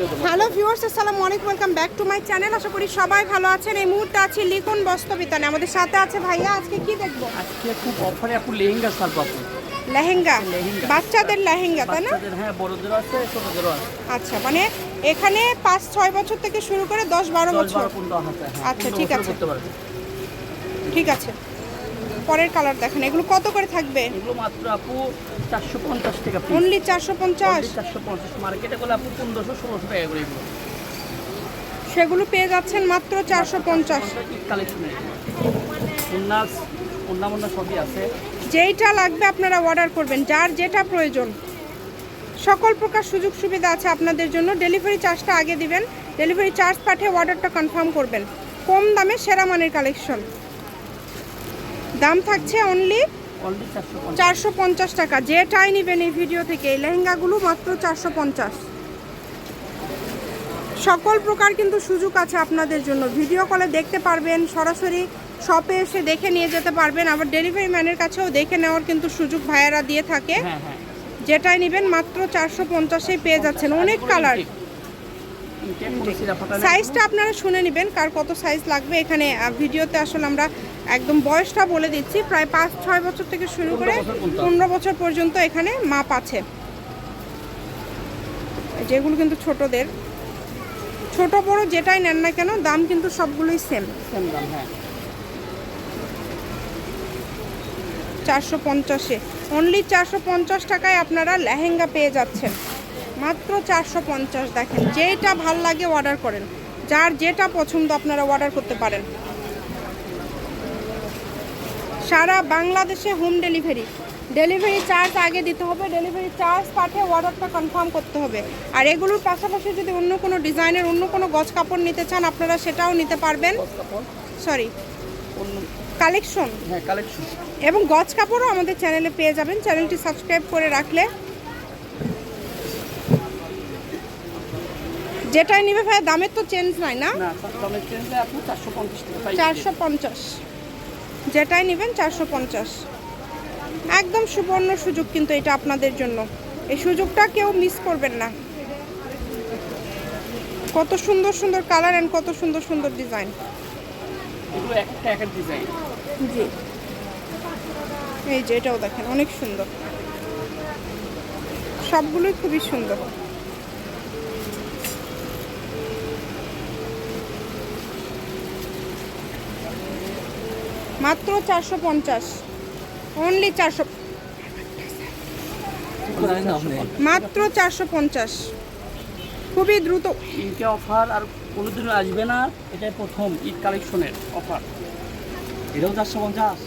Hello viewers আসসালামু আলাইকুম welcome back to my channel. আশা করি সবাই ভালো আছেন। এই মুহূর্তে আছি লিখন বস্তবিতানে আমাদের সাথে আছে ভাইয়া আজকে কি দেখব? আজকে খুব অফারে আপু লেহেঙ্গা সারবো আপু লেহেঙ্গা। বাচ্চাদের লেহেঙ্গা তাই না? হ্যাঁ বড়দেরও আছে ছোটদেরও আছে। আচ্ছা মানে এখানে পাঁচ ছয় বছর থেকে শুরু করে দশ বারো বছর। আছে হ্যাঁ আচ্ছা, ঠিক আছে। ঠিক আছে। পরের কালার দেখেন এগুলো কত করে থাকবে? এগুলো মাত্র আপু চারশো পঞ্চাশ টাকা পিস অনলি চারশো পঞ্চাশ? চারশো পঞ্চাশ। মার্কেটে গেলে আপু পনেরোশো ষোলোশো টাকা করে এগুলো। সেগুলো পেয়ে যাচ্ছেন মাত্র চারশো পঞ্চাশ। কালেকশনের উন্নাস উন্না মুন্না সবই আছে। যেইটা লাগবে আপনারা অর্ডার করবেন যার যেটা প্রয়োজন। সকল প্রকার সুযোগ সুবিধা আছে আপনাদের জন্য। ডেলিভারি চার্জটা আগে দিবেন। ডেলিভারি চার্জ পাঠিয়ে অর্ডারটা কনফার্ম করবেন। কম দামে সেরা মানের কালেকশন দাম থাকছে অনলি অনলি চারশো পঞ্চাশ। চারশো পঞ্চাশ টাকা। যেটাই নেবেন এই ভিডিও থেকে এই লেহেঙ্গাগুলো মাত্র চারশো পঞ্চাশ। সকল প্রকার কিন্তু সুযোগ আছে আপনাদের জন্য। ভিডিও কলে দেখতে পারবেন সরাসরি শপে এসে দেখে নিয়ে যেতে পারবেন। আবার ডেলিভারি ম্যানের কাছেও দেখে নেওয়ার কিন্তু সুযোগ ভাইয়ারা দিয়ে থাকে। হ্যাঁ হ্যাঁ। যেটাই নেবেন মাত্র চারশো পঞ্চাশেই পেয়ে যাচ্ছেন। অনেক কালার সাইজটা আপনারা শুনে নেবেন কার কত সাইজ লাগবে। এখানে ভিডিওতে আসলে আমরা একদম বয়সটা বলে দিচ্ছি। প্রায় পাঁচ ছয় বছর থেকে শুরু করে 15 বছর পর্যন্ত। পনেরো বছর পর্যন্ত এখানে মাপ আছে। যেগুলো কিন্তু ছোটদের। ছোট বড় যেটাই নেন না কেন দাম কিন্তু সবগুলোই সেম সেম দাম হ্যাঁ। চারশো পঞ্চাশে। অনলি চারশো পঞ্চাশ টাকায় আপনারা লেহেঙ্গা পেয়ে যাচ্ছেন। মাত্র চারশো পঞ্চাশ দেখেন যেটা ভালো লাগে অর্ডার করেন। যার যেটা পছন্দ আপনারা অর্ডার করতে পারেন। সারা বাংলাদেশে হোম ডেলিভারি ডেলিভারি চার্জ আগে দিতে হবে ডেলিভারি চার্জ পাঠিয়ে অর্ডারটা কনফার্ম করতে হবে। আর এগুলোর পাশাপাশি যদি অন্য কোনো ডিজাইনের অন্য কোনো গজ কাপড় নিতে চান আপনারা সেটাও নিতে পারবেন। সরি কালেকশন হ্যাঁ কালেকশন এবং গজ কাপড়ও আমাদের চ্যানেলে পেয়ে যাবেন। চ্যানেলটি সাবস্ক্রাইব করে রাখলে যেটাই নিবে ভাই দামের তো চেঞ্জ নাই না? চারশো পঞ্চাশ যেটাই নেবেন চারশো পঞ্চাশ। একদম সুবর্ণ সুযোগ কিন্তু এটা আপনাদের জন্য। এই সুযোগটা কেউ মিস করবেন না। কত সুন্দর সুন্দর কালার অ্যান্ড কত সুন্দর সুন্দর ডিজাইন জি। এই যে এটাও দেখেন অনেক সুন্দর। সবগুলোই খুবই সুন্দর। মাত্র চারশো পঞ্চাশ। অনলি চারশো মাত্র চারশো পঞ্চাশ। খুবই দ্রুত। ইনকে অফার আর কোনোদিনও আসবে না এটাই প্রথম ঈদ কালেকশনের অফার এটাও চারশো পঞ্চাশ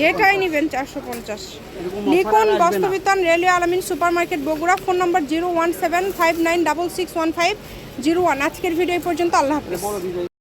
যেটাই নেবেন চারশো পঞ্চাশ। আর বস্তবিতান railway Alamin super market Bogura phone number zero one seven five nine double six one five zero one. আজকের ভিডিও এই পর্যন্ত আল্লাহ হাফিজ।